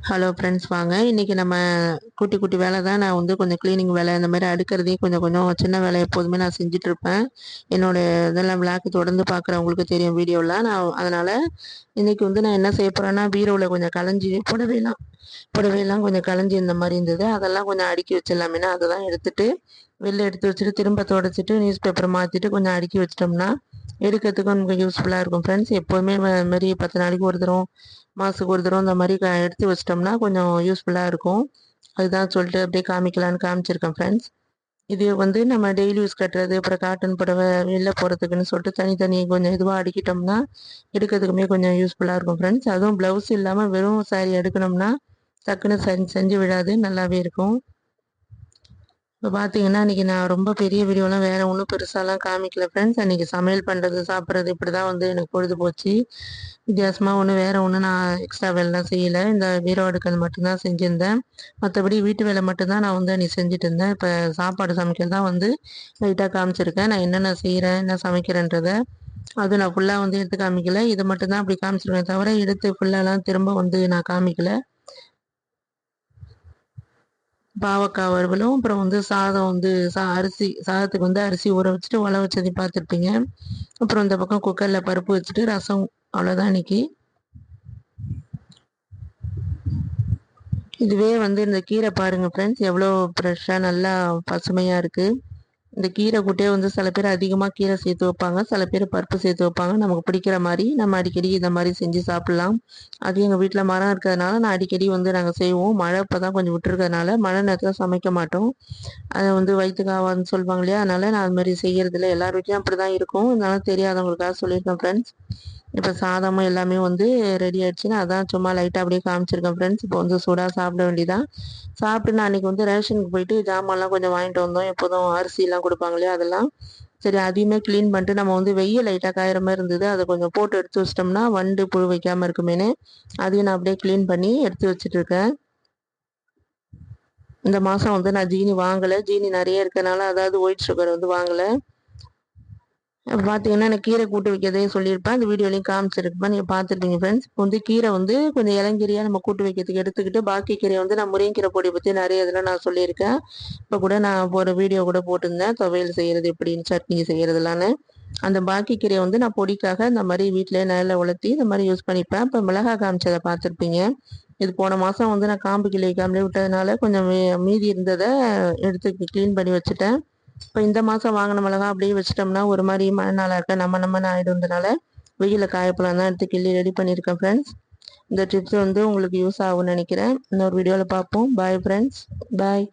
Hello friends வாங்க. இன்றைக்கி நம்ம குட்டி குட்டி வேலை தான். நான் வந்து கொஞ்சம் க்ளீனிங் வேலை இந்த மாதிரி அடுக்கிறதையும் கொஞ்சம் கொஞ்சம் சின்ன வேலை எப்போதுமே நான் செஞ்சிட்ருப்பேன் என்னோடய இதெல்லாம் விளாக்கு தொடர்ந்து பார்க்குறவங்களுக்கு தெரியும் வீடியோலாம் நான் அதனால் இன்றைக்கி வந்து நான் என்ன செய்ய போகிறேன்னா பீரோவில் கொஞ்சம் கலைஞ்சி புடவைலாம் புடவையெல்லாம் கொஞ்சம் களைஞ்சி இந்த மாதிரி இருந்தது. அதெல்லாம் கொஞ்சம் அடுக்கி வச்சிடலாமேனா அதை தான் எடுத்துகிட்டு வெளில எடுத்து வச்சுட்டு திரும்ப தொடச்சிட்டு நியூஸ் பேப்பர் மாற்றிட்டு கொஞ்சம் அடுக்கி வச்சிட்டோம்னா எடுக்கிறதுக்கும் நமக்கு யூஸ்ஃபுல்லாக இருக்கும். ஃப்ரெண்ட்ஸ் எப்போதுமே மாரி பத்து நாளைக்கு ஒரு தரம் மாதத்துக்கு ஒரு தரம் இந்த மாதிரி எடுத்து வச்சிட்டோம்னா கொஞ்சம் யூஸ்ஃபுல்லாக இருக்கும். அதுதான் சொல்லிட்டு அப்படியே காமிக்கலான்னு காமிச்சிருக்கேன் ஃப்ரெண்ட்ஸ் இது வந்து நம்ம டெய்லி யூஸ் கட்டுறது அப்புறம் காட்டன் புடவை வெளில போகிறதுக்குன்னு சொல்லிட்டு தனித்தனி கொஞ்சம் இதுவாக அடிக்கிட்டோம்னா எடுக்கிறதுக்குமே கொஞ்சம் யூஸ்ஃபுல்லாக இருக்கும் ஃப்ரெண்ட்ஸ் அதுவும் ப்ளவுஸ் இல்லாமல் வெறும் சாரி எடுக்கணும்னா டக்குன்னு செஞ்சு செஞ்சு விடாது நல்லாவே இருக்கும். இப்போ பார்த்தீங்கன்னா இன்றைக்கி நான் ரொம்ப பெரிய வீடியோலாம் வேறு ஒன்றும் பெருசாலாம் காமிக்கல ஃப்ரெண்ட்ஸ் அன்றைக்கி சமையல் பண்ணுறது சாப்பிட்றது இப்படி தான் வந்து எனக்கு பொழுது போச்சு. வித்தியாசமாக ஒன்று வேறு ஒன்று நான் எக்ஸ்ட்ரா வேலைலாம் செய்யலை. இந்த பீரோ அடுக்கல் மட்டும்தான் செஞ்சுருந்தேன். மற்றபடி வீட்டு வேலை மட்டும்தான் நான் வந்து அன்றைக்கி செஞ்சுட்டு இருந்தேன். இப்போ சாப்பாடு சமைக்கிறது தான் வந்து லைட்டாக காமிச்சிருக்கேன். நான் என்னென்ன செய்கிறேன் என்ன சமைக்கிறேன்றதை அது நான் ஃபுல்லாக வந்து எடுத்து காமிக்கல. இது மட்டும்தான் அப்படி காமிச்சிருக்கேன் தவிர எடுத்து ஃபுல்லாலாம் திரும்ப வந்து நான் காமிக்கல. பாவக்காய் வறுவலும் அப்புறம் வந்து சாதம் வந்து சா அரிசி சாதத்துக்கு வந்து அரிசி ஊற வச்சுட்டு உல வச்சது பார்த்துருப்பீங்க. அப்புறம் இந்த பக்கம் குக்கரில் பருப்பு வச்சுட்டு ரசம் அவ்வளோதான் இன்னைக்கு. இதுவே வந்து இந்த கீரை பாருங்கள் ஃப்ரெண்ட்ஸ் எவ்வளோ ஃப்ரெஷ்ஷாக நல்லா பசுமையாக இருக்குது இந்த கீரை கூட்டே வந்து சில பேர் அதிகமாக கீரை சேர்த்து வைப்பாங்க. சில பேர் பருப்பு சேர்த்து வைப்பாங்க. நமக்கு பிடிக்கிற மாதிரி நம்ம அடிக்கடி இந்த மாதிரி செஞ்சு சாப்பிட்லாம். அது எங்கள் வீட்டில் மரம் இருக்கிறதுனால நான் அடிக்கடி வந்து நாங்கள் செய்வோம். மழை இப்போ தான் கொஞ்சம் விட்டுருக்கறனால மழை நேரத்தில் சமைக்க மாட்டோம். அதை வந்து வயிற்றுக்காவான்னு சொல்லுவாங்க இல்லையா? அதனால் நான் அது மாதிரி செய்கிறதில்ல எல்லார் வீட்லையும் அப்படி தான் இருக்கும். அதனால தெரியாதவங்களுக்காக சொல்லியிருக்கேன் ஃப்ரெண்ட்ஸ் இப்போ சாதமும் எல்லாமே வந்து ரெடி ஆயிடுச்சுன்னா அதான் சும்மா லைட்டாக அப்படியே காமிச்சிருக்கேன் ஃப்ரெண்ட்ஸ் இப்போ வந்து சூடாக சாப்பிட வேண்டியதான் சாப்பிட்டு நான் அன்றைக்கி வந்து ரேஷனுக்கு போயிட்டு ஜாமான்லாம் கொஞ்சம் வாங்கிட்டு வந்தோம். எப்போதும் அரிசிலாம் கொடுப்பாங்க இல்லையா அதெல்லாம். சரி அதையுமே க்ளீன் பண்ணிட்டு நம்ம வந்து வெயில் லைட்டாக காயிற மாதிரி இருந்தது. அதை கொஞ்சம் போட்டு எடுத்து வச்சிட்டோம்னா வண்டு புழு வைக்காமல் இருக்குமேனு அதையும் நான் அப்படியே க்ளீன் பண்ணி எடுத்து வச்சுட்டு இருக்கேன். இந்த மாதம் வந்து நான் ஜீனி வாங்கலை. ஜீனி நிறைய இருக்கனால அதாவது ஒயிட் சுகர் வந்து வாங்கலை. பார்த்தீங்கன்னா எனக்கு கீரை கூட்டு வைக்கிறதையும் சொல்லியிருப்பேன். அந்த வீடியோலையும் காமிச்சிருப்பேன். நீங்கள் பார்த்துருப்பீங்க ஃப்ரெண்ட்ஸ் இப்போ வந்து கீரை வந்து கொஞ்சம் இளங்கீரையாக நம்ம கூட்டு வைக்கிறதுக்கு எடுத்துக்கிட்டு பாக்கி கீரை வந்து நான் முருங்கீரை பொடி பற்றி நிறைய இதில் நான் சொல்லியிருக்கேன். இப்போ கூட நான் ஒரு வீடியோ கூட போட்டிருந்தேன். துவையல் செய்கிறது எப்படின்னு சட்னி செய்கிறதுலான்னு அந்த பாக்கி கீரையை வந்து நான் பொடிக்காக இந்த மாதிரி வீட்டிலே நிழல உலர்த்தி இந்த மாதிரி யூஸ் பண்ணிப்பேன். இப்போ மிளகா காமிச்சதை பார்த்துருப்பீங்க. இது போன மாதம் வந்து நான் காம்பு கிளி காமலே விட்டதுனால கொஞ்சம் மீதி இருந்ததை எடுத்து க்ளீன் பண்ணி வச்சுட்டேன். இப்போ இந்த மாதம் வாங்கின மிளகா அப்படியே வச்சிட்டோம்னா ஒரு மாதிரி மழை நாளாக இருக்க. நம்ம நம்ம ஆகிடும்ன்றனால வெயிலில் காயப்பழம் தான் எடுத்து கிள்ளி ரெடி பண்ணியிருக்கேன் ஃப்ரெண்ட்ஸ் இந்த டிப்ஸ் வந்து உங்களுக்கு யூஸ் ஆகும்னு நினைக்கிறேன். இன்னொரு வீடியோவில் பார்ப்போம். Bye friends bye